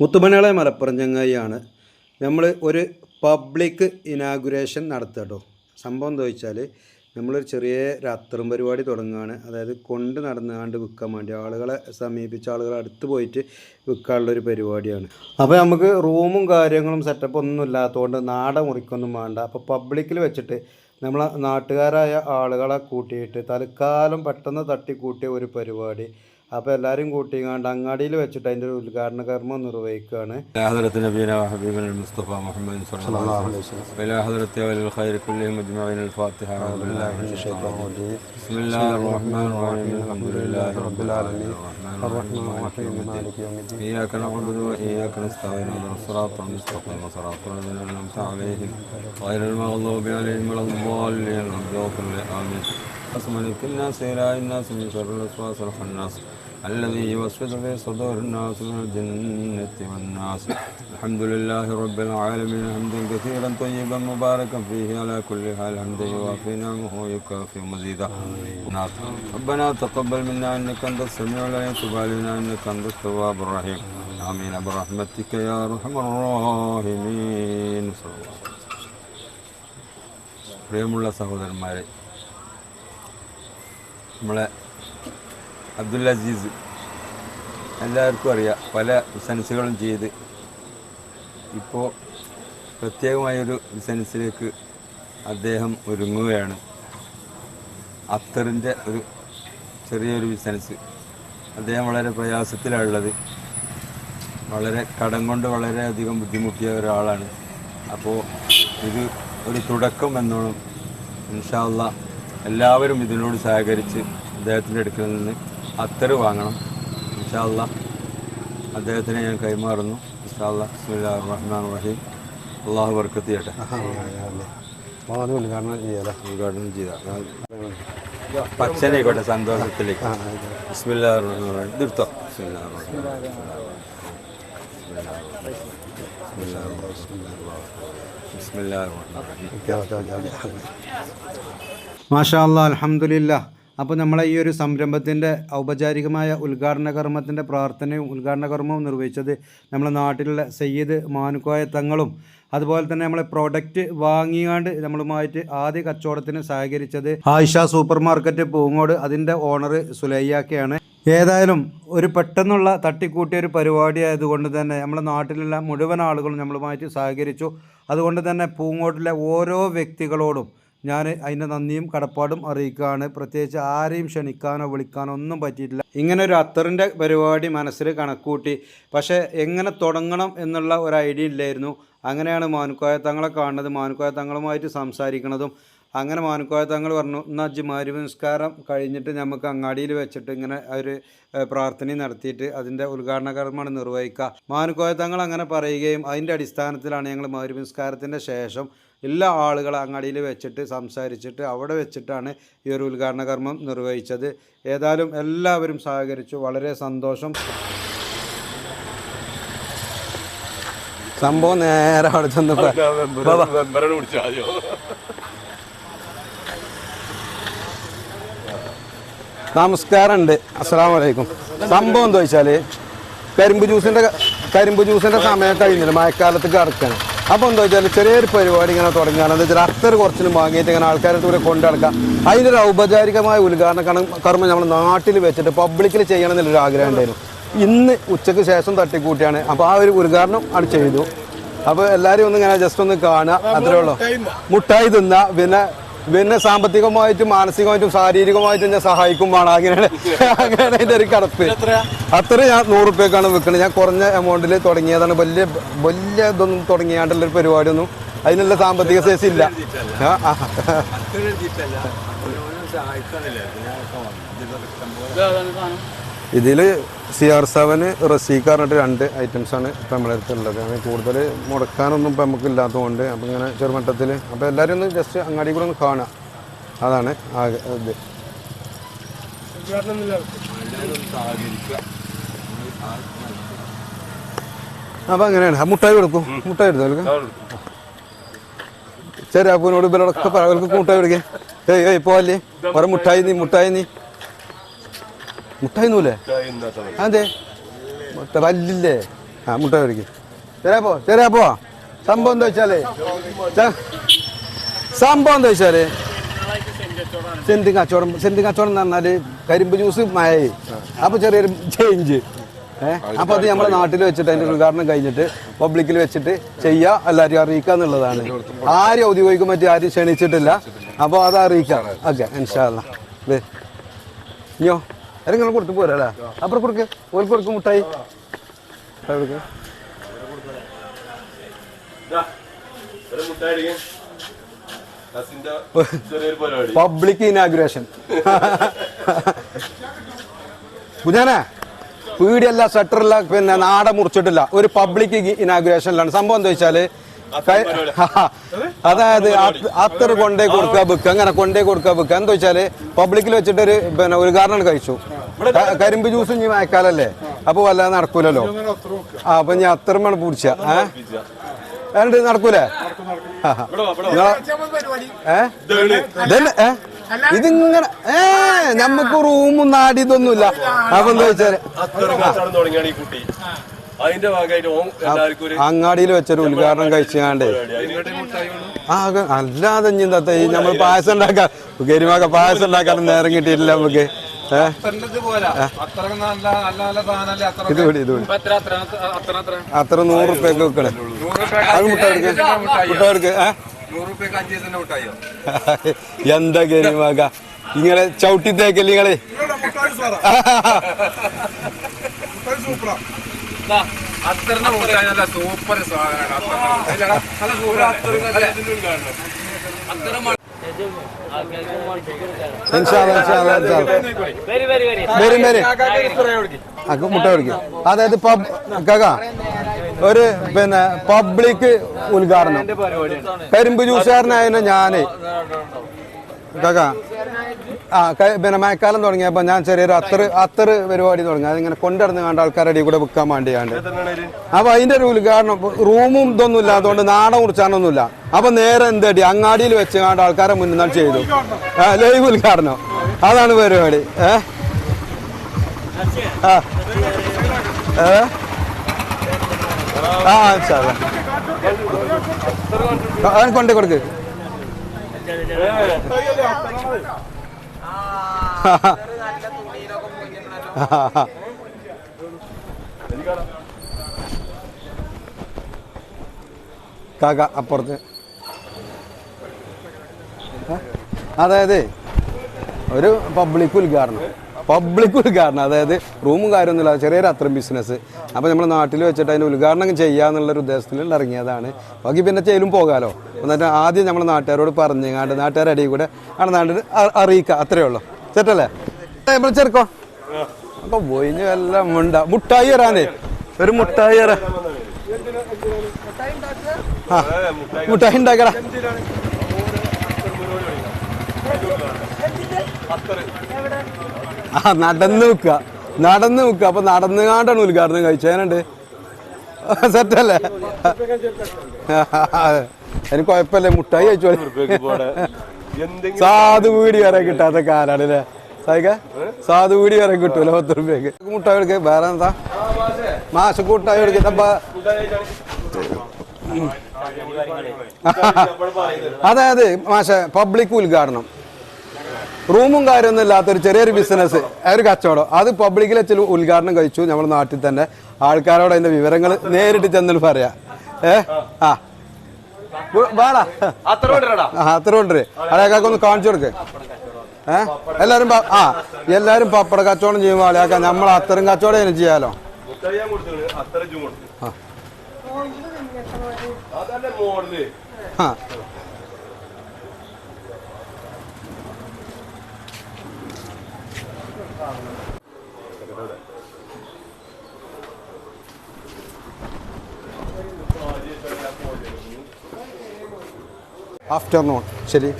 മുത്തുമണികളെ മലപ്പുറം ചങ്ങായിയാണ് നമ്മൾ ഒരു public inauguration നടത്തട്ടോ സംഭവം എന്താ വെച്ചാൽ നമ്മളൊരു ചെറിയ രാത്രം പരിപാടി തുടങ്ങുകയാണ്. അതായത് കൊണ്ട് നടന്നുകൊണ്ട് വിൽക്കാൻ വേണ്ടി ആളുകളെ സമീപിച്ച ആളുകളെ അടുത്ത് പോയിട്ട് വിൽക്കാനുള്ളൊരു പരിപാടിയാണ്. അപ്പോൾ നമുക്ക് റൂമും കാര്യങ്ങളും സെറ്റപ്പ് ഒന്നും ഇല്ലാത്തതുകൊണ്ട് നാട മുറിക്കൊന്നും വേണ്ട. അപ്പോൾ പബ്ലിക്കിൽ വെച്ചിട്ട് നമ്മളെ നാട്ടുകാരായ ആളുകളെ കൂട്ടിയിട്ട് തൽക്കാലം പെട്ടെന്ന് തട്ടിക്കൂട്ടിയ ഒരു പരിപാടി. അപ്പോൾ എല്ലാവരും കൂട്ടിങ്ങാണ്ട് അങ്ങാടിയിൽ വെച്ചിട്ട് അതിന്റെ ഒരു ഉദ്ഘാടന കർമ്മം നിർവഹിക്കുകയാണ്. മുസ്തഫ نبينا وحبيبنا المصطفى محمد صلى الله عليه وسلم وإلى حضرة أولي الخير كلهم أجمعين الفاتحة أعوذ بالله من الشيطان الرجيم بسم الله الرحمن الرحيم الحمد لله رب العالمين الرحمن الرحيم مالك يوم الدين إياك نعبد وإياك نستعين اهدنا الصراط المستقيم صراط الذين أنعمت عليهم غير المغضوب عليهم ولا الضالين آمين أسمنك الناس إلى الناس من شر الوسواس الخناس الذي يوسوس في صدور الناس من الجنة والناس الحمد لله رب العالمين حمدا كثيرا طيبا مباركا فيه على كل حال حمدا يوافي نعمه ويكافي مزيدا نعم. ربنا تقبل منا انك انت السميع العليم تب علينا انك انت التواب الرحيم امين برحمتك يا ارحم الراحمين صلى الله عليه وسلم. പ്രിയമുള്ള സഹോദരന്മാരെ നമ്മളെ അബ്ദുൽ അസീസ്. എല്ലാവർക്കും അറിയാം പല ബിസിനസ്സുകളും ചെയ്ത് ഇപ്പോൾ പ്രത്യേകമായൊരു ബിസിനസ്സിലേക്ക് അദ്ദേഹം ഒരുങ്ങുകയാണ്. അത്തറിന്റെ ഒരു ചെറിയൊരു ബിസിനസ് അദ്ദേഹം വളരെ പ്രയാസത്തിലുള്ളത് വളരെ കടം കൊണ്ട് വളരെയധികം ബുദ്ധിമുട്ടിയ ഒരാളാണ്. അപ്പോൾ ഇത് ഒരു തുടക്കം എന്നോണം ഇൻഷാല്ല എല്ലാവരും ഇതിനോട് സഹകരിച്ച് അദ്ദേഹത്തിന്റെ അടുക്കൽ നിന്ന് അത്തറ് വാങ്ങണം. ഇൻഷാല്ല അദ്ദേഹത്തിനെ ഞാൻ കൈമാറുന്നു. ഇൻഷാല്ല ബിസ്മില്ലാ റഹ്മാൻ റഹീം അള്ളാഹു ബർക്കത്ത് ചെയ്യട്ടെ ഉദ്ഘാടനം ചെയ്യാലോ ഉദ്ഘാടനം ചെയ്ത പച്ചനായിക്കോട്ടെ സന്തോഷത്തിലേക്ക്. ബിസ്മില്ലാ റഹ്മാൻ റഹീം തീർത്തോ ബിസ്മില്ലാ റഹ്മാൻ ബിസ്മില്ലാ റഹ്മാൻ റഹീം മാഷാ അല്ലാ അലഹമുല്ല അപ്പോൾ നമ്മളെ ഈ ഒരു സംരംഭത്തിന്റെ ഔപചാരികമായ ഉദ്ഘാടന കർമ്മത്തിന്റെ പ്രാർത്ഥനയും ഉദ്ഘാടന കർമ്മവും നിർവഹിച്ചത് നമ്മളെ നാട്ടിലുള്ള സയ്യിദ് മാനുക്കോയ തങ്ങളും അതുപോലെ തന്നെ നമ്മളെ പ്രൊഡക്റ്റ് വാങ്ങിയാണ്ട് നമ്മളുമായിട്ട് ആദ്യ കച്ചവടത്തിന് സഹകരിച്ചത് ആയിഷ സൂപ്പർ മാർക്കറ്റ് പൂങ്ങോട്. അതിന്റെ ഓണർ സുലയ്യാക്കയാണ് ഏതായാലും ഒരു പെട്ടെന്നുള്ള തട്ടിക്കൂട്ടിയ ഒരു പരിപാടി ആയതുകൊണ്ട് തന്നെ നമ്മളെ നാട്ടിലുള്ള മുഴുവൻ ആളുകളും നമ്മളുമായിട്ട് സഹകരിച്ചു. അതുകൊണ്ട് തന്നെ പൂങ്ങോട്ടിലെ ഓരോ വ്യക്തികളോടും ഞാൻ അതിന്റെ നന്ദിയും കടപ്പാടും അറിയിക്കുകയാണ്. പ്രത്യേകിച്ച് ആരെയും ക്ഷണിക്കാനോ വിളിക്കാനോ ഒന്നും പറ്റിയിട്ടില്ല. ഇങ്ങനെ ഒരു അത്തറിന്റെ പരിപാടി മനസ്സിൽ കണക്കൂട്ടി. പക്ഷേ എങ്ങനെ തുടങ്ങണം എന്നുള്ള ഒരു ഐഡിയ ഇല്ലായിരുന്നു. അങ്ങനെയാണ് മാനുക്കോയ തങ്ങളെ കാണുന്നത്. മാനുക്കോയ തങ്ങളുമായിട്ട് സംസാരിക്കുന്നതും അങ്ങനെ മാനുക്കോയ തങ്ങൾ പറഞ്ഞു എന്നാൽ അജ്ജ് നിസ്കാരം കഴിഞ്ഞിട്ട് നമുക്ക് അങ്ങാടിയിൽ വെച്ചിട്ട് ഇങ്ങനെ ഒരു പ്രാർത്ഥന നടത്തിയിട്ട് അതിന്റെ ഉദ്ഘാടന കർമ്മമാണ് നിർവഹിക്കുക. മാനുക്കോയ തങ്ങൾ അങ്ങനെ പറയുകയും അതിന്റെ അടിസ്ഥാനത്തിലാണ് ഞങ്ങൾ മാരി നിസ്കാരത്തിന്റെ ശേഷം എല്ലാ ആളുകളെ അങ്ങാടിയിൽ വെച്ചിട്ട് സംസാരിച്ചിട്ട് അവിടെ വെച്ചിട്ടാണ് ഈ ഒരു ഉദ്ഘാടന കർമ്മം നിർവഹിച്ചത്. ഏതായാലും എല്ലാവരും സഹകരിച്ചു. വളരെ സന്തോഷം. സംഭവം നേരെ അവിടെ ചെന്നപ്പോ നമസ്കാരമുണ്ട്. അസ്സാം വലൈക്കും സംഭവം എന്താ വെച്ചാൽ കരിമ്പ് ജ്യൂസിന്റെ കരിമ്പ് ജ്യൂസിന്റെ സമയം കഴിഞ്ഞില്ല? മഴക്കാലത്ത് കടക്കണം. അപ്പോൾ എന്താ വെച്ചാൽ ചെറിയൊരു പരിപാടി ഇങ്ങനെ തുടങ്ങിയാൽ എന്താ വെച്ചാൽ അത്തർ കുറച്ചിലും വാങ്ങിയിട്ട് ഇങ്ങനെ ആൾക്കാരെ കൂടെ കൊണ്ടു നടക്കുക. അതിന്റെ ഒരു ഔപചാരികമായ ഉദ്ഘാടന കർമ്മം നമ്മൾ നാട്ടിൽ വെച്ചിട്ട് പബ്ലിക്കിൽ ചെയ്യണം എന്നുള്ളൊരു ആഗ്രഹം ഉണ്ടായിരുന്നു. ഇന്ന് ഉച്ചയ്ക്ക് ശേഷം തട്ടിക്കൂട്ടിയാണ്. അപ്പോൾ ആ ഒരു ഉദ്ഘാടനം ആണ് ചെയ്തു. അപ്പോൾ എല്ലാവരും ഒന്ന് ഇങ്ങനെ ജസ്റ്റ് ഒന്ന് കാണുക. അത്രേ ഉള്ളൂ. മുട്ടായി തിന്ന. പിന്നെ പിന്നെ സാമ്പത്തികമായിട്ടും മാനസികമായിട്ടും ശാരീരികമായിട്ടും ഞാൻ സഹായിക്കും വേണം അങ്ങനെയാണ് അങ്ങനെയാണ് എന്റെ ഒരു കടപ്പ് അത്ര ഞാൻ നൂറ് റുപ്യക്കാണ് വെക്കുന്നത് ഞാൻ കുറഞ്ഞ എമൗണ്ടിൽ തുടങ്ങിയതാണ്. വലിയ വലിയ ഇതൊന്നും തുടങ്ങിയാണ്ടുള്ള ഒരു പരിപാടിയൊന്നും അതിനുള്ള സാമ്പത്തിക ശേഷി ഇല്ല ഇതിൽ. ഇതിൽ സി ആർ സെവന് റസീക്ക് പറഞ്ഞിട്ട് രണ്ട് ഐറ്റംസാണ് ഇപ്പം നമ്മളെ അടുത്തുള്ളത്. അങ്ങനെ കൂടുതൽ മുടക്കാനൊന്നും ഇപ്പം നമുക്ക് ഇല്ലാത്തതുകൊണ്ട് അപ്പം ഇങ്ങനെ ചെറുമട്ടത്തിൽ അപ്പോൾ എല്ലാവരും ഒന്ന് ജസ്റ്റ് അങ്ങാടി കൂടെ ഒന്ന് കാണുക. അതാണ് ആകെ ഇത്. അപ്പം അങ്ങനെയാണ്. മുട്ടായി കൊടുക്കും. മുട്ടായി എടുത്തു അവർക്ക് ശരി അപ്പനോട് ഇവരോടൊക്കെ പറയാം മുട്ടായി കൊടുക്കേ. ഏയ് ഏയ് പോവല്ലേ ഓരോ മുട്ടായി നീ മുട്ടായി നീ. മുട്ടായി നൂലേ അതെ മുട്ട പല്ലില്ലേ? ആ മുട്ട പൊരിക്കും ശരിയാ പോ ശരിയാ പോ. സംഭവം എന്താ വെച്ചാലേ? സംഭവം എന്താ വെച്ചാൽ? സെന്റ് കച്ചവടം സെന്റ് കച്ചവടം എന്ന് പറഞ്ഞാൽ കരിമ്പ് ജ്യൂസ് മഴയായി. അപ്പൊ ചെറിയൊരു ചേഞ്ച് ഏഹ് അപ്പൊ അത് നമ്മുടെ നാട്ടിൽ വെച്ചിട്ട് അതിന്റെ ഉദ്ഘാടനം കഴിഞ്ഞിട്ട് പബ്ലിക്കിൽ വെച്ചിട്ട് ചെയ്യുക എല്ലാവരും അറിയിക്കുക എന്നുള്ളതാണ്. ആരും ഔദ്യോഗികം പറ്റി ആരും ക്ഷണിച്ചിട്ടില്ല. അപ്പോൾ അത് അറിയിക്കാം. ഓക്കെ ഇൻഷാല്ല ഇനിയോ ആരെങ്കിലും കൊടുത്തു പോരല്ലേ അപ്പുറം കൊടുക്ക്. ഓർക്ക് കൊടുക്കും മുട്ടായി. കൊടുക്ക്. പബ്ലിക് ഇനാഗുറേഷൻ കുഞ്ഞാനെ പീടിയല്ല ഷട്ടറില്ല പിന്നെ നാട മുറിച്ചിട്ടില്ല. ഒരു പബ്ലിക് ഇനാഗുറേഷനിലാണ് സംഭവം എന്താ വെച്ചാൽ അതായത് അത്ര കൊണ്ടേ കൊടുക്കുക ബുക്ക് അങ്ങനെ കൊണ്ടേ കൊടുക്കുക ബുക്ക് എന്താ വെച്ചാൽ പബ്ലിക്കിൽ വെച്ചിട്ട് ഒരു പിന്നെ ഒരു കാരണം കഴിച്ചു. കരിമ്പ് ജ്യൂസ് ഇനി മയക്കാലല്ലേ അപ്പൊ വല്ലാതെ നടക്കൂലല്ലോ? ആ അപ്പൊ ഞാൻ അത്രമാണ് പൂടിച്ച. ഏഹ് ഏണ്ട് നടക്കൂലേ? ഇതിങ്ങനെ ഏ നമുക്ക് റൂമും നാടി ഇതൊന്നുമില്ല അപ്പൊ എന്താ വെച്ചാൽ അതിന്റെ ഭാഗമായിട്ട് എല്ലാവർക്കും അങ്ങാടിയിൽ വെച്ചൊരു ഉദ്ഘാടനം കഴിച്ചാണ്ടേ ആ അല്ലാതെ ഇനി എന്താ ഈ നമ്മൾ പായസം ഉണ്ടാക്കാൻ കരിമാക്ക പായസം ഉണ്ടാക്കാൻ നേരം കിട്ടിയിട്ടില്ല നമുക്ക്. അത്ര നൂറ് റുപ്യക്ക് വെക്കണേ. അത് മുട്ട എടുക്ക്. മുട്ട എടുക്ക്. ഏ? എന്താ കരിമാക്ക ഇങ്ങനെ ചവിട്ടി തേക്കല്ലേ നിങ്ങളെ സൂപ്പർ. വരും വരും അക്ക് മുട്ട പിടിക്കും അതായത് പബ് കാക്ക ഒരു പിന്നെ പബ്ലിക് ഉദ്ഘാടനം. കരിമ്പ് ജ്യൂസുകാരനായ ഞാൻ. കാക്ക. ആ പിന്നെ മഴക്കാലം തുടങ്ങിയപ്പോ ഞാൻ ചെറിയൊരു അത്തറ് അത്തറ് പരിപാടി തുടങ്ങി. അതിങ്ങനെ കൊണ്ടിടന്ന് കണ്ട ആൾക്കാരുടെ അടി കൂടെ വിൽക്കാൻ വേണ്ടിയാണ്ട്. അപ്പൊ അതിന്റെ ഒരു ഉദ്ഘാടനം റൂമും ഇതൊന്നും ഇല്ല. അതുകൊണ്ട് നാടൻ കുറിച്ചാണൊന്നുമില്ല അപ്പൊ നേരെ എന്തടി? അങ്ങാടിയിൽ വെച്ച് കണ്ട ആൾക്കാരെ മുന്നിൽ നിന്നാണ് ചെയ്തു ലൈവ് ഉദ്ഘാടനം. അതാണ് പരിപാടി. ഏ? ആ ആ കൊണ്ടേ കൊടുക്ക്. കാക്ക അപ്പുറത്ത്? അതായത് ഒരു പബ്ലിക് ഉദ്ഘാടനം പബ്ലിക് ഉദ്ഘാടനം അതായത് റൂമും കാര്യമൊന്നുമില്ല ചെറിയൊരു അത്രയും ബിസിനസ് അപ്പോൾ നമ്മൾ നാട്ടിൽ വെച്ചിട്ട് അതിന്റെ ഉദ്ഘാടനം ചെയ്യാന്നുള്ളൊരു ഉദ്ദേശത്തിൽ ഇറങ്ങിയതാണ്. ബാക്കി പിന്നെ ചെയ്യലും പോകാമല്ലോ എന്നിട്ട് ആദ്യം നമ്മൾ നാട്ടുകാരോട് പറഞ്ഞു കാണ്ട് നാട്ടുകാരടി കൂടെ ആണ് നാട്ടിൽ അറിയിക്കുക അത്രയേ ഉള്ളൂ. ചേട്ടല്ലേ നമ്മൾ ചെറുക്കോ അപ്പൊ പോയിഞ്ഞ് എല്ലാം മുണ്ട മുട്ടായി വരാനേ. ഒരു മുട്ടായി വരാ. മുട്ടായി ഉണ്ടാക്കടാ. ആ നടന്നു നിൽക്കുക. നടന്ന് നിൽക്കുക അപ്പൊ നടന്നുകാണ്ടാണ് ഉദ്ഘാടനം കഴിച്ചേനുണ്ട്. സെറ്റല്ലേ? എനിക്ക് കുഴപ്പമില്ല. മുട്ടായി കഴിച്ചോളെ എന്തെങ്കിലും സാധു വീടി വരെ കിട്ടാത്ത കാലാണ് അല്ലേ? സായിക്ക സാധു വീടി വരെ കിട്ടൂല പത്ത് റുപ്യക്ക് മുട്ടായി എടുക്ക വേറെ എന്താ? മാസ കൂട്ടായി അതെ അതെ. മാഷ പബ്ലിക് ഉദ്ഘാടനം. റൂമും കാര്യമൊന്നും ഇല്ലാത്തൊരു ചെറിയൊരു ബിസിനസ് ഒരു കച്ചവടം. അത് പബ്ലിക്കിൽ വെച്ച് ഉദ്ഘാടനം കഴിച്ചു നമ്മുടെ നാട്ടിൽ തന്നെ. ആൾക്കാരോട് അതിന്റെ വിവരങ്ങൾ നേരിട്ട് ചെന്നിട്ട് പറയാ. ഏ? ആ. വേടാ. അളയാക്കാക്ക് ഒന്ന് കാണിച്ചു കൊടുക്ക്. ഏ? എല്ലാരും ആ എല്ലാരും പപ്പട കച്ചവടം ചെയ്യുമ്പോൾ അളയാക്ക നമ്മൾ അത്തരം കച്ചവടം അതിന് ചെയ്യാലോ? ആ. ആഫ്റ്റർനൂൺ ശരി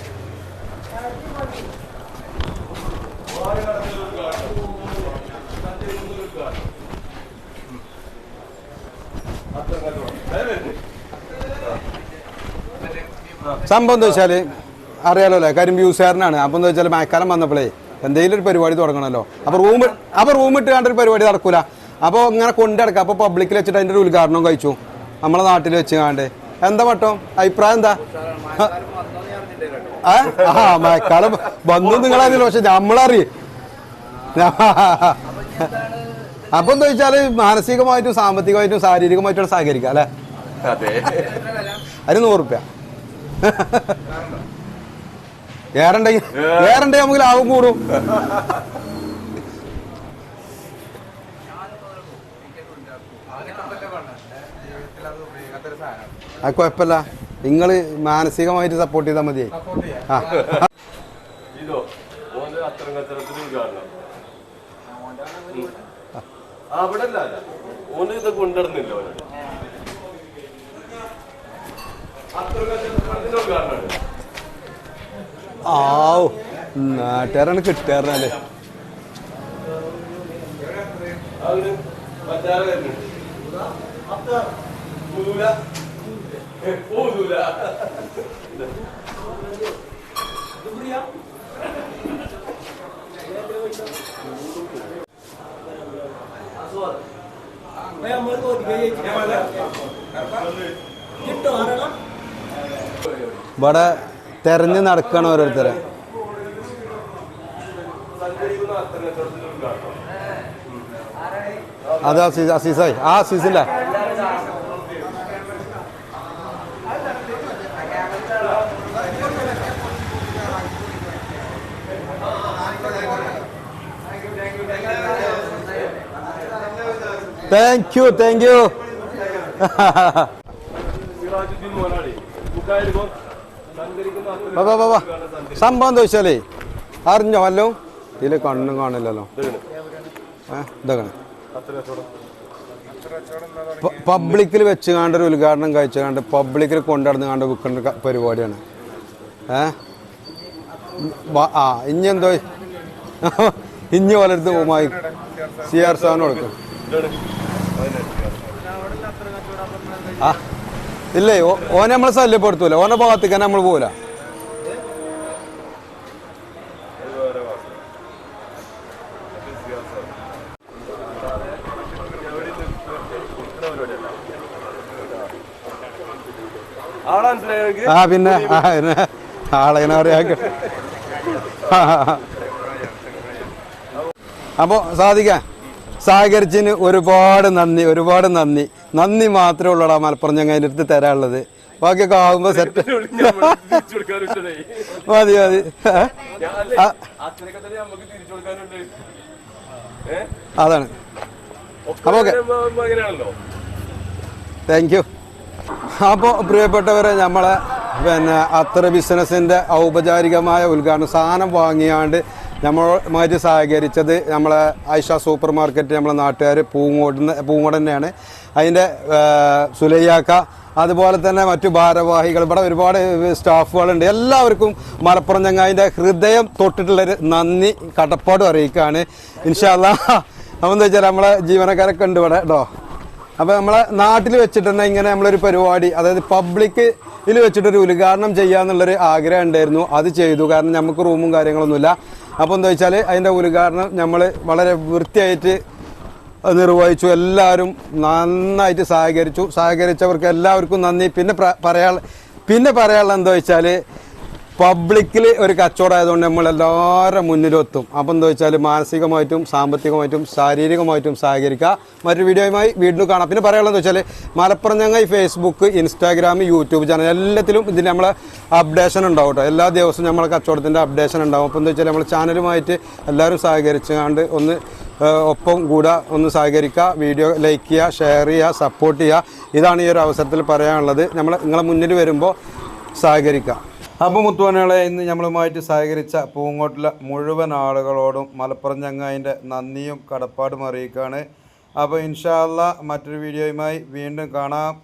സംഭവം എന്താ വെച്ചാൽ അറിയാലോ അല്ലേ കരിമ്പ് യൂസുകാരനാണ് അപ്പം എന്താ വെച്ചാൽ മഴക്കാലം വന്നപ്പോഴേ എന്തെങ്കിലും ഒരു പരിപാടി തുടങ്ങണമല്ലോ അപ്പോൾ റൂം അപ്പോൾ റൂം ഇട്ട് കണ്ടൊരു പരിപാടി നടക്കൂല. അപ്പോൾ ഇങ്ങനെ കൊണ്ടടക്കാം അപ്പോൾ പബ്ലിക്കിൽ വെച്ചിട്ട് അതിന്റെ ഒരു ഉദ്ഘാടനം കഴിച്ചു. നമ്മളെ നാട്ടിൽ വെച്ച് കാണ്ട് എന്താ മട്ടോ അഭിപ്രായം എന്താ? ആ ആ, മഴക്കാലം വന്നു നിങ്ങളറിയില്ല പക്ഷെ നമ്മളറിയും അപ്പൊ എന്താ വെച്ചാൽ മാനസികമായിട്ടും സാമ്പത്തികമായിട്ടും ശാരീരികമായിട്ടും സഹകരിക്കാം അല്ലെ? അതെ. അതിന് നൂറ് റുപ്യ. ഏറെണ്ടെങ്കിൽ ഏറെണ്ടെങ്കിൽ നമുക്ക് ലാഭം കൂടും. അത് കുഴപ്പമില്ല. നിങ്ങൾ മാനസികമായിട്ട് സപ്പോർട്ട് ചെയ്താൽ മതി ആ. അവിടെ അല്ല അല്ല. ഓന് ഇത് ഓന്. ആവു. നാട്ടുകാരാണ് കിട്ടാറല്ലേ അതിന് മറ്റാരെ പോതൂല ഇവിടെ തെരഞ്ഞു നടക്കണം ഓരോരുത്തരെ. അത് അസീസ് അസീസായി. ആ അസീസില്ല താങ്ക് യു താങ്ക് യു സംഭവം എന്താ വെച്ചാലേ അറിഞ്ഞോ? വല്ലോ ഇതിൽ കണ്ണും കാണില്ലല്ലോ. ഇതാകണേ പബ്ലിക്കിൽ വെച്ച് കാണ്ട ഒരു ഉദ്ഘാടനം കഴിച്ചു കാണ്ട് പബ്ലിക്കിൽ കൊണ്ടുനടന്ന് കാണ്ട് വിൽക്കേണ്ട പരിപാടിയാണ്. ഏ? ആ ഇനി എന്തോ? ഇഞ്ഞ് പോമായി സി ആർ സെവൻ കൊടുക്കും. ആ. ഇല്ലേ ഓനെ നമ്മളെ ശല്യപ്പെടുത്തൂല. ഓനെ ഭാഗത്തേക്ക് നമ്മൾ പോവില്ല ആ പിന്നെ ആളെങ്ങനെ പറയാ അപ്പോൾ സാധിക്ക സഹകരിച്ചതിന് ഒരുപാട് നന്ദി ഒരുപാട് നന്ദി. നന്ദി മാത്രമേ ഉള്ളൂടാ മലപ്പുറം ഞങ്ങൾ അടുത്ത് തരാനുള്ളത്. ബാക്കിയൊക്കെ ആകുമ്പോൾ സെറ്റ് മതി മതി. അതാണ്. അപ്പൊ ഓക്കെ. താങ്ക് യു അപ്പോൾ പ്രിയപ്പെട്ടവരെ നമ്മളെ പിന്നെ അത്ര ബിസിനസ്സിന്റെ ഔപചാരികമായ ഉദ്ഘാടനം സാധനം വാങ്ങിയാണ്ട് നമ്മളുമായിട്ട് സഹകരിച്ചത് നമ്മളെ ആയിഷ സൂപ്പർ മാർക്കറ്റ് നമ്മളെ നാട്ടുകാർ പൂങ്ങോട് പൂങ്ങോട് തന്നെയാണ്. അതിന്റെ സുലയ്യാക്ക അതുപോലെ തന്നെ മറ്റു ഭാരവാഹികൾ. ഇവിടെ ഒരുപാട് സ്റ്റാഫുകളുണ്ട്. എല്ലാവർക്കും മലപ്പുറം ചങ്ങായിന്റെ ഹൃദയം തൊട്ടിട്ടുള്ളൊരു നന്ദി കടപ്പാടും അറിയിക്കുകയാണ് ഇൻഷാല്ല എന്താ വെച്ചാൽ നമ്മളെ ജീവനക്കാരൊക്കെ ഉണ്ട് ഇവിടെ കേട്ടോ അപ്പോൾ നമ്മളെ നാട്ടിൽ വെച്ചിട്ട് തന്നെ ഇങ്ങനെ നമ്മളൊരു പരിപാടി അതായത് പബ്ലിക് ഇതിൽ വെച്ചിട്ടൊരു ഉദ്ഘാടനം ചെയ്യാന്നുള്ളൊരു ആഗ്രഹം ഉണ്ടായിരുന്നു. അത് ചെയ്തു. കാരണം നമുക്ക് റൂമും കാര്യങ്ങളൊന്നുമില്ല. അപ്പോൾ എന്താ വെച്ചാൽ അതിന്റെ ഉദ്ഘാടനം നമ്മൾ വളരെ വൃത്തിയായിട്ട് നിർവഹിച്ചു എല്ലാവരും നന്നായിട്ട് സഹകരിച്ചു. സഹകരിച്ചവർക്ക് എല്ലാവർക്കും നന്ദി. പിന്നെ പറയാൻ പിന്നെ പറയാനുള്ള എന്താ വെച്ചാൽ പബ്ലിക്കിൽ ഒരു കച്ചവടമായതുകൊണ്ട് നമ്മൾ എല്ലാവരുടെ മുന്നിലെത്തും. അപ്പം എന്താ വെച്ചാൽ മാനസികമായിട്ടും സാമ്പത്തികമായിട്ടും ശാരീരികമായിട്ടും സഹകരിക്കുക. മറ്റൊരു വീഡിയോയുമായി വീണ്ടും കാണാം. പിന്നെ പറയാനുള്ളത് വെച്ചാൽ മലപ്പുറം ഞങ്ങൾ ഈ ഫേസ്ബുക്ക് ഇൻസ്റ്റാഗ്രാം യൂട്യൂബ് ചാനൽ എല്ലാത്തിലും ഇതിൽ നമ്മളെ അപ്ഡേഷൻ ഉണ്ടാവും കേട്ടോ. എല്ലാ ദിവസവും നമ്മളെ കച്ചവടത്തിന്റെ അപ്ഡേഷൻ ഉണ്ടാവും. അപ്പോൾ എന്താ വെച്ചാൽ നമ്മൾ ചാനലുമായിട്ട് എല്ലാവരും സഹകരിച്ചുകൊണ്ട് ഒന്ന് ഒപ്പം കൂടെ ഒന്ന് സഹകരിക്കുക. വീഡിയോ ലൈക്ക് ചെയ്യുക ഷെയർ ചെയ്യുക സപ്പോർട്ട് ചെയ്യുക. ഇതാണ് ഈ ഒരു അവസരത്തിൽ പറയാനുള്ളത്. നമ്മൾ നിങ്ങളെ മുന്നിൽ വരുമ്പോൾ സഹകരിക്കുക. അപ്പോൾ മുത്തുവനകളെ ഇന്ന് നമ്മളുമായിട്ട് സഹകരിച്ച പൂങ്ങോട്ടിലെ മുഴുവൻ ആളുകളോടും മലപ്പുറം ചങ്ങായിന്റെ നന്ദിയും കടപ്പാടും അറിയിക്കുകയാണ് അപ്പോൾ ഇൻഷാല്ല മറ്റൊരു വീഡിയോയുമായി വീണ്ടും കാണാം.